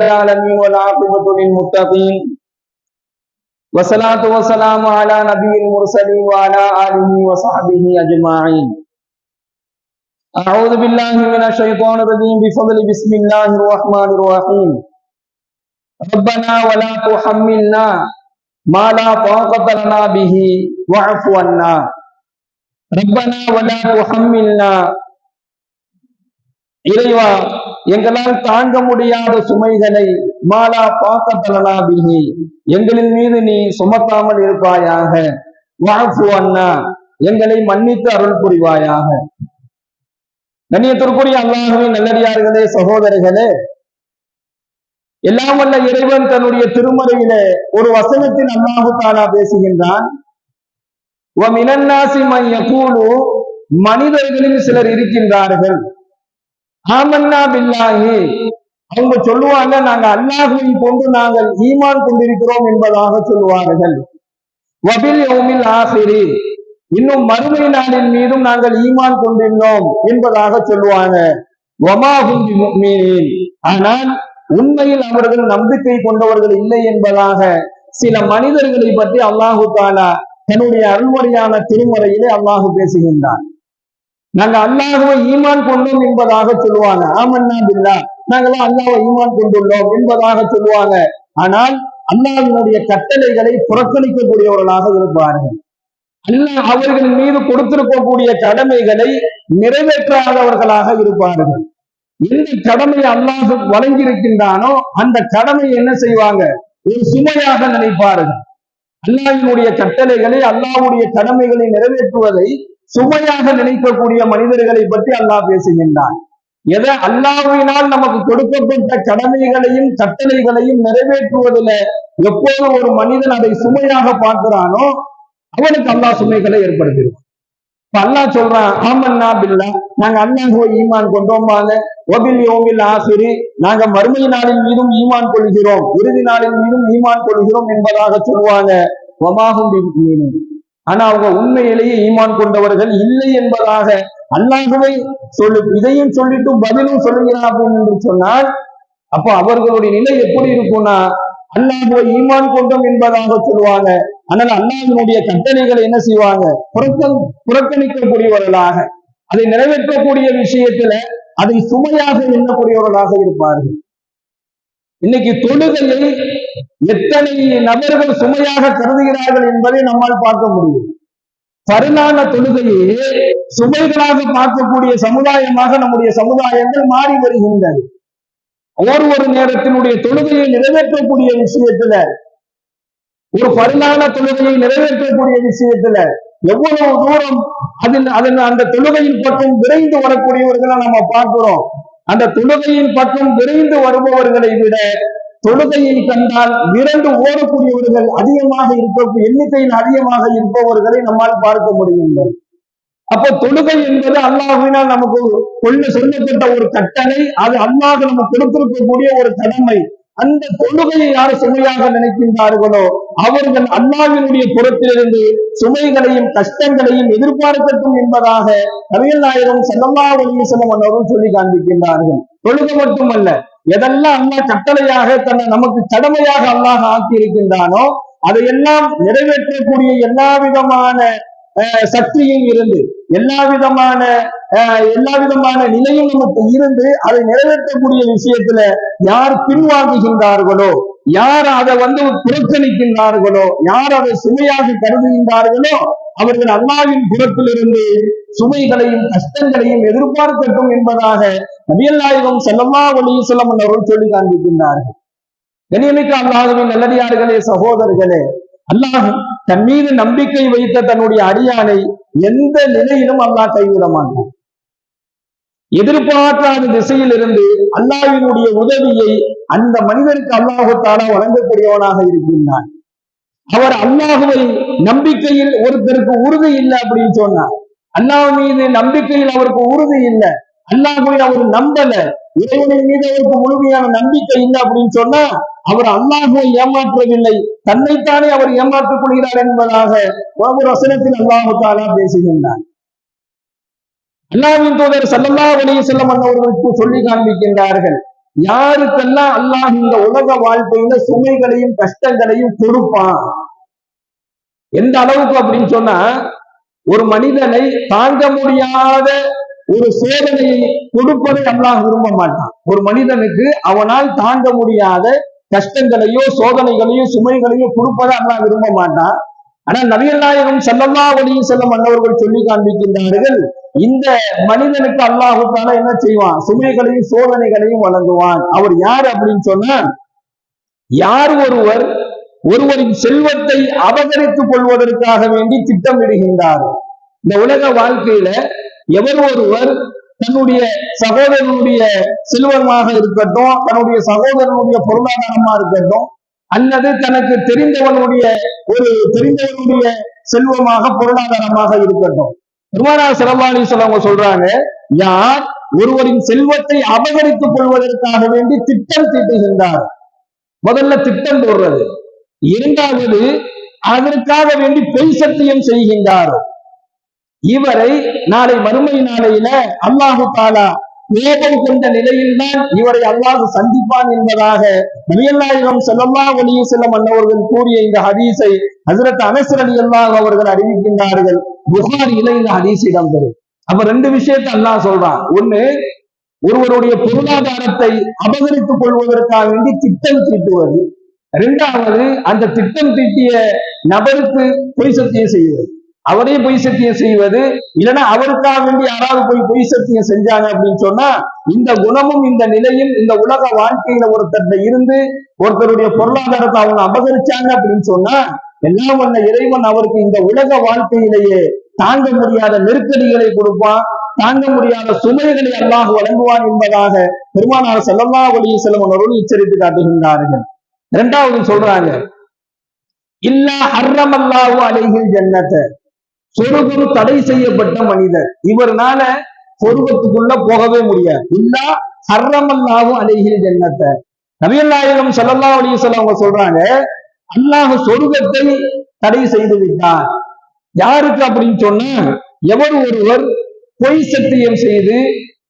العالمين والعاقبة للمتقين والصلاة والسلام على نبي المرسلين وعلى آله وصحبه أجمعين أعوذ بالله من الشيطان الرجيم بفضل بسم الله الرحمن الرحيم ربنا ولا تحملنا ما لا طاقة لنا به واعف عنا ربنا ولا تحملنا இறைவா எங்களால் தாங்க முடியாத சுமைகளை மாலா பாக்க பிஹி. எங்களின் மீது நீ சுமத்தாமல் இருப்பாயாக. வாஃபு அண்ணா எங்களை மன்னித்து அருள் புரிவாயாக. கண்ணியத்திற்குரிய அல்லாஹுவின் நல்லடியார்களே சகோதரர்களே எல்லாம் வல்ல இறைவன் தன்னுடைய திருமறையில ஒரு வசனத்தில் அல்லாஹு தாலா பேசுகின்றான். மனிதர்களில் சிலர் இருக்கின்றார்கள். ஆமன்னா பில்லாஹி. அவங்க சொல்லுவாங்க நாங்க அல்லாஹுவை கொண்டு நாங்கள் ஈமான் கொண்டிருக்கிறோம் என்பதாக சொல்லுவார்கள். வபில் யோமில் ஆசிரி இன்னும் மறுமை நாளின் மீதும் நாங்கள் ஈமான் கொண்டிருந்தோம் என்பதாக சொல்லுவாங்க. ஆனால் உண்மையில் அவர்கள் நம்பிக்கை கொண்டவர்கள் இல்லை என்பதாக சில மனிதர்களை பற்றி அல்லாஹு தாலா தன்னுடைய அருள்முறையான திருமுறையிலே அல்லாஹு பேசுகின்றான். நாங்க அல்லாஹுவை ஈமான் கொண்டோம் என்பதாக சொல்லுவாங்க. ஆமன்னா பில்லா. நாங்களாம் அல்லாவை ஈமான் கொண்டுள்ளோம் என்பதாக சொல்லுவாங்க. ஆனால் அல்லாஹினுடைய கட்டளைகளை புறக்கணிக்கக்கூடியவர்களாக இருப்பார்கள். அல்லாஹ் அவர்களின் மீது கொடுத்திருக்கக்கூடிய கடமைகளை நிறைவேற்றாதவர்களாக இருப்பார்கள். எந்த கடமையை அல்லாஹ் வழங்கியிருக்கின்றானோ அந்த கடமையை என்ன செய்வாங்க? ஒரு சுமையாக நினைப்பார்கள். அல்லாஹினுடைய கட்டளைகளை அல்லாஹுடைய கடமைகளை நிறைவேற்றுவதை சுமையாக நினைக்கக்கூடிய மனிதர்களை பற்றி அல்லாஹ் பேசுகின்றான். எதை அல்லாவினால் நமக்கு கொடுக்கப்பட்ட கடமைகளையும் கட்டளைகளையும் நிறைவேற்றுவதில் எப்போது ஒரு மனிதன் அதை சுமையாக பார்க்கிறானோ அவனுக்கு அல்லாஹ் சுமைகளை ஏற்படுத்திடுவான் இப்ப அல்லாஹ் சொல்றான் ஆமன்னா பில்லா நாங்க அல்லாஹுவை ஈமான் கொண்டோம்பாங்க ஒபில் யோமில் ஆசிரி நாங்க மறுமை நாளின் மீதும் ஈமான் கொள்கிறோம். இறுதி நாளின் மீதும் ஈமான் கொள்கிறோம் என்பதாக சொல்லுவாங்க. ஒமாகும் ஆனா அவங்க உண்மையிலேயே ஈமான் கொண்டவர்கள் இல்லை என்பதாக அல்லாஹுவை சொல்லு இதையும் சொல்லிட்டும் பதிலும் சொல்லுகிறார்கள் அப்படின்னு என்று சொன்னால் அப்ப அவர்களுடைய நிலை எப்படி இருக்கும்னா அல்லாஹுவை ஈமான் கொண்டோம் என்பதாக சொல்லுவாங்க. ஆனால் அல்லாஹினுடைய கட்டளைகளை என்ன செய்வாங்க? புறக்க புறக்கணிக்கக்கூடியவர்களாக. அதை நிறைவேற்றக்கூடிய விஷயத்துல அதை சுமையாக எண்ணக்கூடியவர்களாக இருப்பார்கள். இன்னைக்கு தொழுகையை எத்தனை நபர்கள் சுமையாக கருதுகிறார்கள் என்பதை நம்மால் பார்க்க முடியும். பரிணாம தொழுகையே சுமைகளாக பார்க்கக்கூடிய சமுதாயமாக நம்முடைய சமுதாயங்கள் மாறி வருகின்றது ஒரு ஒரு நேரத்தினுடைய தொழுகையை நிறைவேற்றக்கூடிய விஷயத்துல ஒரு பரிணாம தொழுகையை நிறைவேற்றக்கூடிய விஷயத்துல எவ்வளவு தூரம் அதில் அதன் அந்த தொழுகையின் பக்கம் விரைந்து வரக்கூடியவர்களை நம்ம பார்க்கிறோம். அந்த தொழுகையின் பக்கம் விரைந்து வருபவர்களை விட தொழுகையை கண்டால் விரண்டு ஓடக்கூடியவர்கள் அதிகமாக இருக்க எண்ணிக்கையில் அதிகமாக இருப்பவர்களை நம்மால் பார்க்க முடியும் அப்போ தொழுகை என்பது அல்லாஹினால் நமக்கு கொள்ள சொல்லப்பட்ட ஒரு கட்டளை. அது அல்லாஹ் நமக்கு கொடுத்திருக்கக்கூடிய ஒரு கடமை. அந்த தொழுகையை யார் சுமையாக நினைக்கின்றார்களோ அவர்கள் அல்லாவினுடைய புறத்திலிருந்து சுமைகளையும் கஷ்டங்களையும் எதிர்பார்க்கட்டும் என்பதாக கவியல் நாயகம் செல்லல்லா செல்லம் அவரும் சொல்லி காண்பிக்கின்றார்கள். தொழுக மட்டுமல்ல எதெல்லாம் அல்லா கட்டளையாக தன்னை நமக்கு கடமையாக அல்லாஹ் ஆக்கி இருக்கின்றானோ அதையெல்லாம் நிறைவேற்றக்கூடிய எல்லா விதமான சக்தியும் இருந்து எல்லா விதமான எல்லா விதமான நிலையும் நமக்கு இருந்து அதை நிறைவேற்றக்கூடிய விஷயத்துல யார் பின்வாங்குகின்றார்களோ யார் அதை வந்து புறக்கணிக்கின்றார்களோ யார் அதை சுமையாக கருதுகின்றார்களோ அவர்கள் அல்லாவின் புறத்திலிருந்து சுமைகளையும் கஷ்டங்களையும் எதிர்பார்க்கட்டும் என்பதாக நபியல் நாயகம் செல்லம்மா ஒளி செல்லம் அவர்கள் சொல்லி காண்பிக்கின்றார்கள். கனியமிக்க அல்லாஹுவின் நல்லடியார்களே சகோதரர்களே அல்லாஹ் தன் மீது நம்பிக்கை வைத்த தன்னுடைய அடியானை எந்த நிலையிலும் அல்லாஹ் கைவிட மாட்டான் எதிர்பார்க்காத திசையில் இருந்து அல்லாவினுடைய உதவியை அந்த மனிதருக்கு அல்லாஹுத்தாலா வழங்கக்கூடியவனாக இருக்கின்றான். அவர் அல்லாஹுவை நம்பிக்கையில் ஒருத்தருக்கு உறுதி இல்லை அப்படின்னு சொன்னார். அல்லாஹ் மீது நம்பிக்கையில் அவருக்கு உறுதி இல்லை. அல்லாஹுவை அவர் நம்பல. இறைவனை மீது அவருக்கு முழுமையான நம்பிக்கை இல்லை அப்படின்னு சொன்னா அவர் அல்லாஹுவை ஏமாற்றவில்லை. தன்னைத்தானே அவர் ஏமாற்றிக் கொள்கிறார் என்பதாக ஒரு வசனத்தில் அல்லாஹு தாலா பேசுகின்றார். அல்லாவின் தூதர் சல்லல்லா வழியை செல்லம் அவர்களுக்கு சொல்லி காண்பிக்கின்றார்கள் யாருக்கெல்லாம் அல்லாஹ் இந்த உலக வாழ்க்கையில சுமைகளையும் கஷ்டங்களையும் கொடுப்பான்? எந்த அளவுக்கு அப்படின்னு சொன்னா ஒரு மனிதனை தாங்க முடியாத ஒரு சோதனையை கொடுப்பதை அல்லாஹ் விரும்ப மாட்டான். ஒரு மனிதனுக்கு அவனால் தாங்க முடியாத கஷ்டங்களையோ சோதனைகளையோ சுமைகளையோ கொடுப்பதை அல்லாஹ் விரும்ப மாட்டான். ஆனா நபிகள் நாயகம் செல்லல்லா வழியும் செல்லும் மன்னவர்கள் சொல்லி காண்பிக்கின்றார்கள் இந்த மனிதனுக்கு அல்லாஹுக்கான என்ன செய்வான்? சுமைகளையும் சோதனைகளையும் வழங்குவான். அவர் யார் அப்படின்னு சொன்னா யார் ஒருவர் ஒருவரின் செல்வத்தை அபகரித்துக் கொள்வதற்காக வேண்டி திட்டமிடுகின்றார். இந்த உலக வாழ்க்கையில எவர் ஒருவர் தன்னுடைய சகோதரனுடைய செல்வமாக இருக்கட்டும் தன்னுடைய சகோதரனுடைய பொருளாதாரமா இருக்கட்டும் அல்லது தனக்கு தெரிந்தவனுடைய ஒரு தெரிந்தவனுடைய செல்வமாக பொருளாதாரமாக இருக்கட்டும். பெருமானார் சிறவாணி அவங்க சொல்றாங்க யார் ஒருவரின் செல்வத்தை அபகரித்துக் கொள்வதற்காக வேண்டி திட்டம் தீட்டுகின்றார். முதல்ல திட்டம் போடுறது. இரண்டாவது அதற்காக வேண்டி பெய் சத்தியம் செய்கின்றார். இவரை நாளை மறுமை நாளையில அல்லாஹு தாலா கோபம் கொண்ட நிலையில்தான் இவரை அல்லாஹ் சந்திப்பான் என்பதாக நபியல்லாயிரம் செல்லல்லா ஒளிய செல்லம் அன்னவர்கள் கூறிய இந்த ஹதீஸை ஹசரத் அனசர் அலி அல்லாஹ் அவர்கள் அறிவிக்கின்றார்கள். புகாரியில இந்த ஹதீஸ் இடம்பெறும். அப்ப ரெண்டு விஷயத்தை அல்லாஹ் சொல்றான். ஒண்ணு ஒருவருடைய பொருளாதாரத்தை அபகரித்துக் கொள்வதற்காக வேண்டி திட்டம் தீட்டுவது. இரண்டாவது அந்த திட்டம் தீட்டிய நபருக்கு பொய் சத்தியம் செய்வது. அவரே பொய் சத்தியம் செய்வது இல்லைன்னா அவருக்காக வேண்டி யாராவது போய் பொய் சத்தியம் செஞ்சாங்க அப்படின்னு சொன்னா இந்த குணமும் இந்த நிலையும் இந்த உலக வாழ்க்கையில ஒருத்தர்கிட்ட இருந்து ஒருத்தருடைய பொருளாதாரத்தை அவங்க அபகரிச்சாங்க அப்படின்னு சொன்னா எல்லாம் வந்த இறைவன் அவருக்கு இந்த உலக வாழ்க்கையிலேயே தாங்க முடியாத நெருக்கடிகளை கொடுப்பான் தாங்க முடியாத சுமைகளை அல்லாஹ் வழங்குவான் என்பதாக பெருமானார் செல்லல்லா செல்லும் அவர்கள் எச்சரித்து காட்டுகின்றார்கள். இரண்டாவது சொல்றாங்க இல்லா ஹர்ரமல்லாஹு அலைஹில் ஜன்னத்தை சொருகுரு தடை செய்யப்பட்ட மனிதர். இவர்னால சொருகத்துக்குள்ள போகவே முடியாது. இல்லா ஹர்ரமல்லாவும் அலைஹில் ஜன்னத்தை. நபியல்லாயிரம் சல்லல்லா அலைய சொல்ல அவங்க சொல்றாங்க அல்லாஹ் சொருகத்தை தடை செய்து விட்டார் யாருக்கு அப்படின்னு சொன்னா எவர் ஒருவர் பொய் சத்தியம் செய்து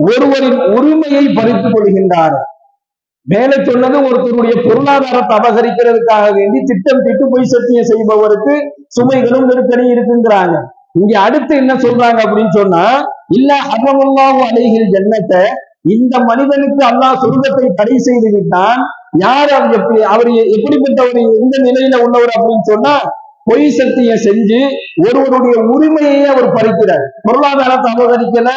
ஒருவரின் உரிமையை பறித்துக் கொள்கின்றார் மேலே சொன்னது ஒருத்தருடைய பொருளாதாரத்தை அபகரிக்கிறதுக்காக வேண்டி திட்டம் திட்டு பொய் சத்தியம் செய்பவருக்கு சுமைகளும் நெருக்கடி இருக்குங்கிறாங்க. இங்க அடுத்து என்ன சொல்றாங்க அப்படின்னு சொன்னா இல்ல அகமல்லாவும் அலைகள் ஜன்னத்தை. இந்த மனிதனுக்கு அல்லாஹ் சொர்க்கத்தை தடை செய்து விட்டான். யார் அவர் எப்படி அவர் எப்படிப்பட்டவர் எந்த நிலையில உள்ளவர் அப்படின்னு சொன்னா பொய் சக்தியை செஞ்சு ஒருவருடைய உரிமையை அவர் பறிக்கிறார். பொருளாதாரத்தை அபகரிக்கல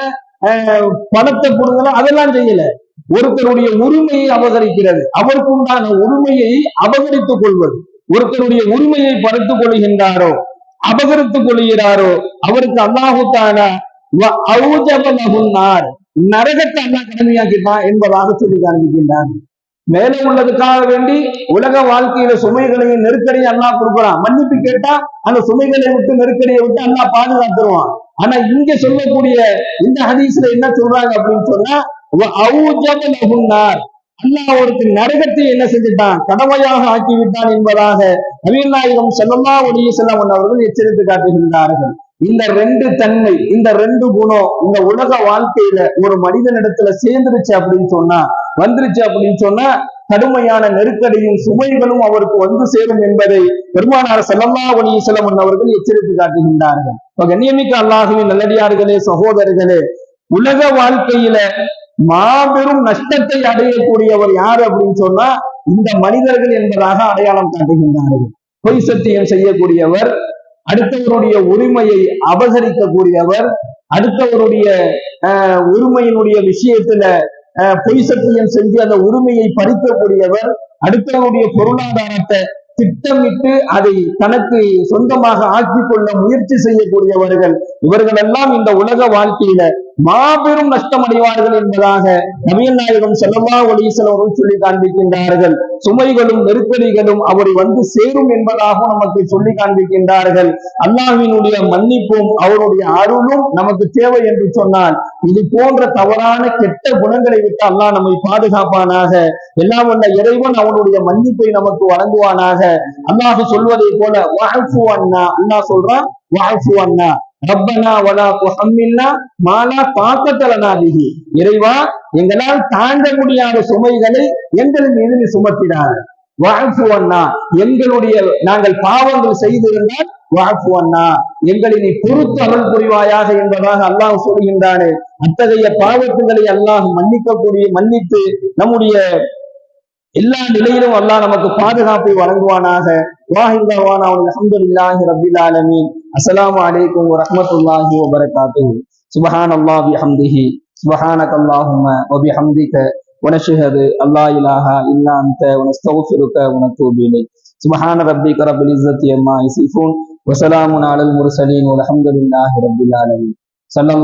பணத்தை கொடுங்கல அதெல்லாம் செய்யல. ஒருத்தருடைய உரிமையை அபகரிக்கிறது. அவருக்கு உண்டான உரிமையை அபகரித்துக் கொள்வது. ஒருத்தருடைய உரிமையை பறித்துக் கொள்கின்றாரோ அபகரித்துக் கொள்கிறாரோ அவருக்கு அல்லாஹுத்தான நரகத்தை அல்லா கடமையாக்கிட்டான் என்பதாக சொல்லி காண்பிக்கின்றார் மேலே உள்ளதுக்காக வேண்டி உலக வாழ்க்கையில சுமைகளையும் நெருக்கடியும் அல்லா கொடுக்குறான். மன்னிப்பு கேட்டா அந்த சுமைகளை விட்டு நெருக்கடியை விட்டு அல்லா பாதுகாத்துருவான். ஆனா இங்க சொல்லக்கூடிய இந்த ஹதீஸ்ல என்ன சொல்றாங்க அப்படின்னு சொன்னா அல்லாஹ் நரகத்தை என்ன செஞ்சுட்டான்? கடமையாக ஆக்கிவிட்டான் என்பதாக நவீன் நாயகம் செல்லமா ஒளிய செல்லவன் அவர்கள் எச்சரித்து காட்டுகின்றார்கள். இந்த ரெண்டு தன்மை இந்த ரெண்டு குணம் இந்த உலக வாழ்க்கையில ஒரு மனிதனிடத்துல சேர்ந்துருச்சு அப்படின்னு சொன்னா வந்துருச்சு அப்படின்னு சொன்னா கடுமையான நெருக்கடியும் சுமைகளும் அவருக்கு வந்து சேரும் என்பதை பெருமானார் செல்லம்மா ஒளி செல்லம் அவர்கள் எச்சரித்து காட்டுகின்றார்கள். கண்ணியமிக்க அல்லாஹுவின் நல்லடியார்களே சகோதரர்களே உலக வாழ்க்கையில மாபெரும் நஷ்டத்தை அடையக்கூடியவர் யார் அப்படின்னு சொன்னா இந்த மனிதர்கள் என்பதாக அடையாளம் காட்டுகின்றார்கள். பொய் சத்தியம் செய்யக்கூடியவர் அடுத்தவருடைய உரிமையை அபகரிக்கக்கூடியவர் அடுத்தவருடைய உரிமையினுடைய விஷயத்துல பொய் சத்தியம் செஞ்சு அந்த உரிமையை பறிக்கக்கூடியவர் அடுத்தவருடைய பொருளாதாரத்தை திட்டமிட்டு அதை தனக்கு சொந்தமாக ஆக்கிக் கொள்ள முயற்சி செய்யக்கூடியவர்கள் இவர்கள் எல்லாம் இந்த உலக வாழ்க்கையில மாபெரும் நஷ்டம் அடைவார்கள் என்பதாக நவீன நாயகம் செல்லவா ஒளிசலவர்கள் சொல்லி காண்பிக்கின்றார்கள். சுமைகளும் நெருக்கடிகளும் அவரை வந்து சேரும் என்பதாகவும் நமக்கு சொல்லி காண்பிக்கின்றார்கள். அல்லாஹினுடைய மன்னிப்பும் அவருடைய அருளும் நமக்கு தேவை என்று சொன்னால் இது போன்ற தவறான கெட்ட குணங்களை விட்டு அல்லாஹ் நம்மை பாதுகாப்பானாக எல்லாம் வல்ல இறைவன் அவனுடைய மன்னிப்பை நமக்கு வழங்குவானாக. அல்லாஹ் சொல்வதை போல வாழ்ஃபு அண்ணா அண்ணா சொல்றான் வாழ்ஃபு அண்ணா. ரப்பனா வலா துஹம்மில்னா மாலா இறைவா எங்களால் தாங்க முடியாத சுமைகளை எங்கள் மீது நீ சுமத்தினார் வாஃபு அண்ணா எங்களுடைய நாங்கள் பாவங்கள் செய்திருந்தால் வாஃபு அண்ணா எங்களை நீ பொறுத்து அருள் புரிவாயாக என்பதாக அல்லாஹ் சொல்கின்றானே. அத்தகைய பாவத்துகளை அல்லாஹ் மன்னிக்கக்கூடிய மன்னித்து நம்முடைய எல்லா நிலையிலும் அல்லாஹ் நமக்கு பாதுகாப்பை வழங்குவானாக. வாஹிந்தவானா அல்ஹம்துலில்லாஹி ரபில் ஆலமீன். அஸ்ஸலாமு அலைக்கும் வரஹ்மத்துல்லாஹி வபரகாத்துஹு சுப்ஹான் அல்லாஹ் பிஹம்திஹி சுப்ஹானக அல்லாஹும்ம வபிஹம்திக ونشهد أن لا إله إلا أنت ونستغفرك ونتوب إليك سبحان ربك رب العزة عما يصفون وسلام على المرسلين والحمد لله رب العالمين صلى الله